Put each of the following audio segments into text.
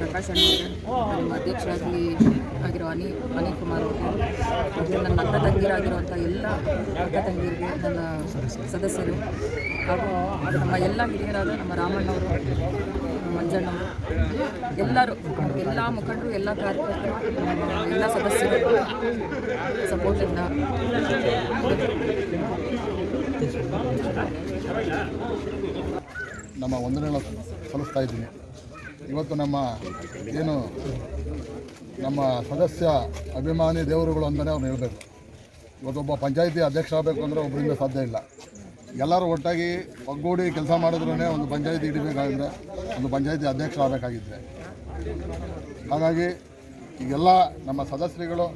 ಪ್ರಕಾಶ್ ಅಣ್ಣವ್ರಿಗೆ ನಮ್ಮ ಅಧ್ಯಕ್ಷರಾಗಿ ಆಗಿರೋ ಅನಿ ಅನಿಲ್ ಕುಮಾರ್ ಅವರು ನನ್ನ ಅಕ್ಕ ತಂಗಿರಾಗಿರುವಂಥ ಎಲ್ಲ ಅಕ್ಕ ತಂಗಿಯರಿಗೆ ನನ್ನ ಸದಸ್ಯರು ಹಾಗೂ ನಮ್ಮ ಎಲ್ಲ ಹಿರಿಯರಾದ ನಮ್ಮ ರಾಮಣ್ಣವರು ಮಂಜಣ್ಣವರು, ಎಲ್ಲರೂ, ಎಲ್ಲ ಮುಖಂಡರು, ಎಲ್ಲ ಕಾರ್ಯಕರ್ತರು, ಎಲ್ಲ ಸದಸ್ಯರು ಸಪೋರ್ಟಿಂದ ನಮ್ಮ ವಂದನೆಗಳ ಸಲ್ಲಿಸ್ತಾ ಇದ್ದೀನಿ. ಇವತ್ತು ನಮ್ಮ ಏನು ನಮ್ಮ ಸದಸ್ಯ ಅಭಿಮಾನಿ ದೇವರುಗಳು ಅಂತಲೇ ಅವ್ರು ಹೇಳಬೇಕು. ಇವತ್ತೊಬ್ಬ ಪಂಚಾಯಿತಿ ಅಧ್ಯಕ್ಷ ಆಗಬೇಕು ಅಂದರೆ ಒಬ್ಬರಿಂದ ಸಾಧ್ಯ ಇಲ್ಲ. ಎಲ್ಲರೂ ಒಟ್ಟಾಗಿ ಒಗ್ಗೂಡಿ ಕೆಲಸ ಮಾಡಿದ್ರೂ ಒಂದು ಪಂಚಾಯಿತಿ ಹಿಡಿಬೇಕಾಗಿದ್ರೆ ಒಂದು ಪಂಚಾಯಿತಿ ಅಧ್ಯಕ್ಷ ಆಗಬೇಕಾಗಿದ್ರೆ. ಹಾಗಾಗಿ ಈಗೆಲ್ಲ ನಮ್ಮ ಸದಸ್ಯರುಗಳು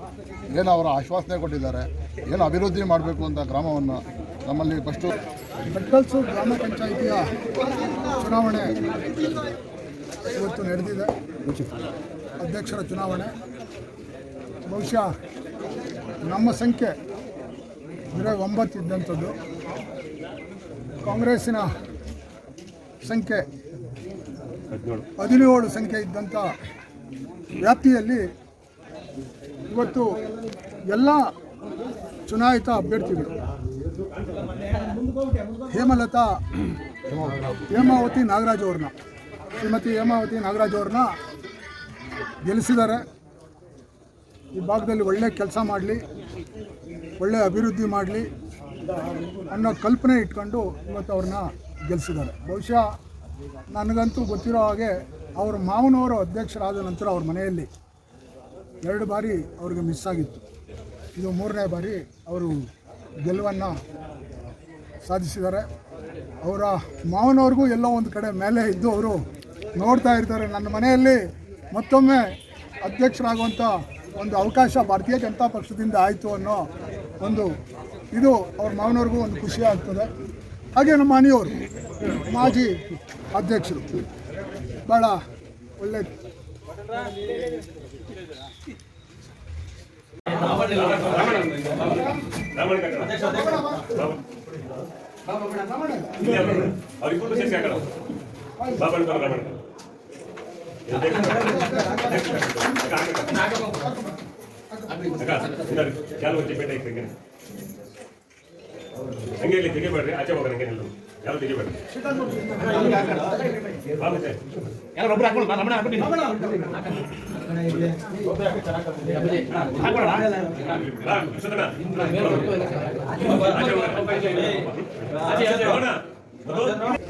ಏನು ಅವರ ಆಶ್ವಾಸನೆ ಕೊಟ್ಟಿದ್ದಾರೆ, ಏನು ಅಭಿವೃದ್ಧಿ ಮಾಡಬೇಕು ಅಂತ ಕ್ರಮವನ್ನು ನಮ್ಮಲ್ಲಿ ಫಸ್ಟು. ಗ್ರಾಮ ಪಂಚಾಯಿತಿಯ ಚುನಾವಣೆ. ಇವತ್ತು ನಡೆದಿದೆ ಅಧ್ಯಕ್ಷರ ಚುನಾವಣೆ. ಬಹುಶಃ ನಮ್ಮ ಸಂಖ್ಯೆ ಅಂದರೆ ಒಂಬತ್ತು ಇದ್ದಂಥದ್ದು. ಕಾಂಗ್ರೆಸ್ಸಿನ ಸಂಖ್ಯೆ, ಹದಿನೇಳು ಸಂಖ್ಯೆ ಇದ್ದಂಥ ವ್ಯಾಪ್ತಿಯಲ್ಲಿ ಇವತ್ತು ಎಲ್ಲ ಚುನಾಯಿತ ಅಭ್ಯರ್ಥಿಗಳು, ಹೇಮಲತಾ, ಹೇಮಾವತಿ ನಾಗರಾಜ್ ಅವ್ರನ್ನ ಶ್ರೀಮತಿ ಹೇಮಾವತಿ ನಾಗರಾಜ್ ಅವ್ರನ್ನ ಗೆಲ್ಲಿಸಿದ್ದಾರೆ. ಈ ಭಾಗದಲ್ಲಿ ಒಳ್ಳೆ ಕೆಲಸ ಮಾಡಲಿ, ಒಳ್ಳೆ ಅಭಿವೃದ್ಧಿ ಮಾಡಲಿ ಅನ್ನೋ ಕಲ್ಪನೆ ಇಟ್ಕೊಂಡು ಇವತ್ತು ಅವ್ರನ್ನ ಗೆಲ್ಲಿಸಿದ್ದಾರೆ. ಬಹುಶಃ ನನಗಂತೂ ಗೊತ್ತಿರೋ ಹಾಗೆ ಅವ್ರ ಮಾವನವರು ಅಧ್ಯಕ್ಷರಾದ ನಂತರ ಅವ್ರ ಮನೆಯಲ್ಲಿ ಎರಡು ಬಾರಿ ಅವ್ರಿಗೆ ಮಿಸ್ ಆಗಿತ್ತು. ಇದು ಮೂರನೇ ಬಾರಿ ಅವರು ಗೆಲುವನ್ನು ಸಾಧಿಸಿದ್ದಾರೆ. ಅವರ ಮಾವನವ್ರಿಗೂ ಎಲ್ಲೋ ಒಂದು ಕಡೆ ಮೇಲೆ ಇದ್ದು ಅವರು ನೋಡ್ತಾ ಇರ್ತಾರೆ. ನನ್ನ ಮನೆಯಲ್ಲಿ ಮತ್ತೊಮ್ಮೆ ಅಧ್ಯಕ್ಷರಾಗುವಂಥ ಒಂದು ಅವಕಾಶ ಭಾರತೀಯ ಜನತಾ ಪಕ್ಷದಿಂದ ಆಯಿತು ಅನ್ನೋ ಒಂದು ಇದು ಅವ್ರ ಮಾವನವ್ರಿಗೂ ಒಂದು ಖುಷಿ ಆಗ್ತದೆ. ಹಾಗೆ ನಮ್ಮ ಮನೆಯವರು ಮಾಜಿ ಅಧ್ಯಕ್ಷರು. ಭಾಳ ಒಳ್ಳೆ ಅವ್ರಿಬ್ಬರು ಕ್ಯಾಲ್ ಹೊತ್ತಿ ಬೇಟ ಇಕ್ಕೆ ಹಂಗೆ ಇಲ್ಲಿ ತೆಗಿಬೇಡ್ರಿ ಆಚೆ ಹೋಗೋಣ ಹಂಗೆ ಯಾರು ತೆಗಿಬೇಡ್ರಿ ಯಾರು ಒಬ್ಬರು ಹಾಕೊಳ್ಳಿ ನಾನು ಹಾಕೋಣ ಆಚೆ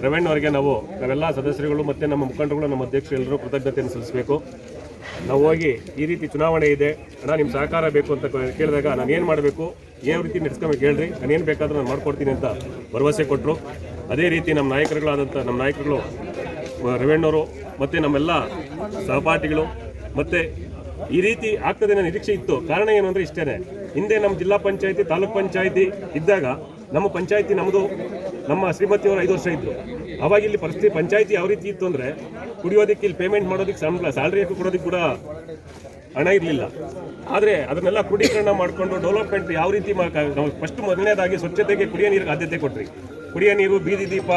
ರವೀಣ್ ಅವರಿಗೆ ನಾವು ನಾವೆಲ್ಲ ಸದಸ್ಯರುಗಳು ಮತ್ತು ನಮ್ಮ ಮುಖಂಡರುಗಳು, ನಮ್ಮ ಅಧ್ಯಕ್ಷರು ಎಲ್ಲರೂ ಕೃತಜ್ಞತೆಯನ್ನು ಸಲ್ಲಿಸಬೇಕು. ನಾವು ಹೋಗಿ ಈ ರೀತಿ ಚುನಾವಣೆ ಇದೆ, ಅಣ್ಣ ನಿಮ್ಮ ಸಹಕಾರ ಬೇಕು ಅಂತ ಕೇಳಿದಾಗ ನಾನು ಏನು ಮಾಡಬೇಕು? ಯಾವ ರೀತಿ ನಡೆಸ್ಕೊಬೇಕು ಹೇಳ್ರಿ? ನಾನು ಏನು ಬೇಕಾದರೂ ನಾನು ಮಾಡ್ಕೊಡ್ತೀನಿ ಅಂತ ಭರವಸೆ ಕೊಟ್ಟರು ಅದೇ ರೀತಿ ನಮ್ಮ ನಾಯಕರುಗಳಾದಂಥ ನಮ್ಮ ನಾಯಕರುಗಳು ರವೀಣ್ಣವರು ಮತ್ತು ನಮ್ಮೆಲ್ಲ ಸಹಪಾಠಿಗಳು, ಮತ್ತು ಈ ರೀತಿ ಆಗ್ತದೆ ಅನ್ನೋ ನಿರೀಕ್ಷೆ ಇತ್ತು. ಕಾರಣ ಏನು ಅಂದರೆ ಇಷ್ಟೇ ಹಿಂದೆ ನಮ್ಮ ಜಿಲ್ಲಾ ಪಂಚಾಯಿತಿ, ತಾಲೂಕು ಪಂಚಾಯಿತಿ ಇದ್ದಾಗ ನಮ್ಮ ಪಂಚಾಯಿತಿ ನಮ್ಮದು ನಮ್ಮ ಶ್ರೀಮತಿಯವರು ಐದು ವರ್ಷ ಇದ್ದರು ಅವಾಗ ಇಲ್ಲಿ ಪರಿಸ್ಥಿತಿ ಪಂಚಾಯತಿ ಯಾವ ರೀತಿ ಇತ್ತು ಅಂದರೆ ಕುಡಿಯೋದಕ್ಕೆ ಇಲ್ಲಿ ಪೇಮೆಂಟ್ ಮಾಡೋದಕ್ಕೆ ಸಂಬಳ ಸ್ಯಾಲ್ರಿ ಕೊಡೋದಕ್ಕೆ ಕೂಡ ಹಣ ಇರಲಿಲ್ಲ. ಆದರೆ ಅದನ್ನೆಲ್ಲ ಕ್ರೋಢೀಕರಣ ಮಾಡಿಕೊಂಡು ಡೆವಲಪ್ಮೆಂಟ್ ಯಾವ ರೀತಿ ಫಸ್ಟ್ ಮೊದಲನೇದಾಗಿ ಸ್ವಚ್ಛತೆಗೆ ಕುಡಿಯೋ ನೀರಿಗೆ ಆದ್ಯತೆ ಕೊಟ್ರಿ. ಕುಡಿಯೋ ನೀರು, ಬೀದಿ ದೀಪ,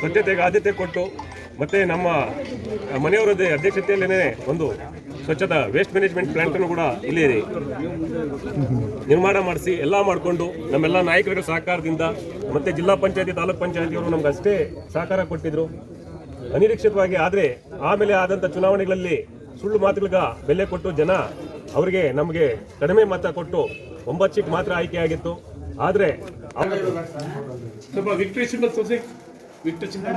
ಸ್ವಚ್ಛತೆಗೆ ಆದ್ಯತೆ ಕೊಟ್ಟು ಮತ್ತು ನಮ್ಮ ಮನೆಯವರದೇ ಅಧ್ಯಕ್ಷತೆಯಲ್ಲೇ ಒಂದು ಸ್ವಚ್ಛತಾ ವೇಸ್ಟ್ ಮ್ಯಾನೇಜ್ಮೆಂಟ್ ಪ್ಲಾಂಟನ್ನು ಕೂಡ ಇಲ್ಲಿ ನಿರ್ಮಾಣ ಮಾಡಿಸಿ ಎಲ್ಲ ಮಾಡಿಕೊಂಡು ನಮ್ಮೆಲ್ಲ ನಾಯಕರ ಸಹಕಾರದಿಂದ ಮತ್ತೆ ಜಿಲ್ಲಾ ಪಂಚಾಯತಿ, ತಾಲೂಕ್ ಪಂಚಾಯತಿಯವರು ನಮ್ಗೆ ಅಷ್ಟೇ ಸಹಕಾರ ಕೊಟ್ಟಿದ್ರು. ಅನಿರೀಕ್ಷಿತವಾಗಿ ಆದರೆ ಆಮೇಲೆ ಆದಂಥ ಚುನಾವಣೆಗಳಲ್ಲಿ ಸುಳ್ಳು ಮಾತುಗಳಿಗೆ ಬೆಲೆ ಕೊಟ್ಟು ಜನ ಅವರಿಗೆ ನಮಗೆ ಕಡಿಮೆ ಮತ ಕೊಟ್ಟು ಒಂಬತ್ತು ಸೀಟ್ ಮಾತ್ರ ಆಯ್ಕೆಯಾಗಿತ್ತು ಆದರೆ ವಿಕ್ಟ್ರಿ ಸಿಂಬಲ್ ವಿಕ್ಟ್ರಿ ಸಿಂಬಲ್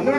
మీరు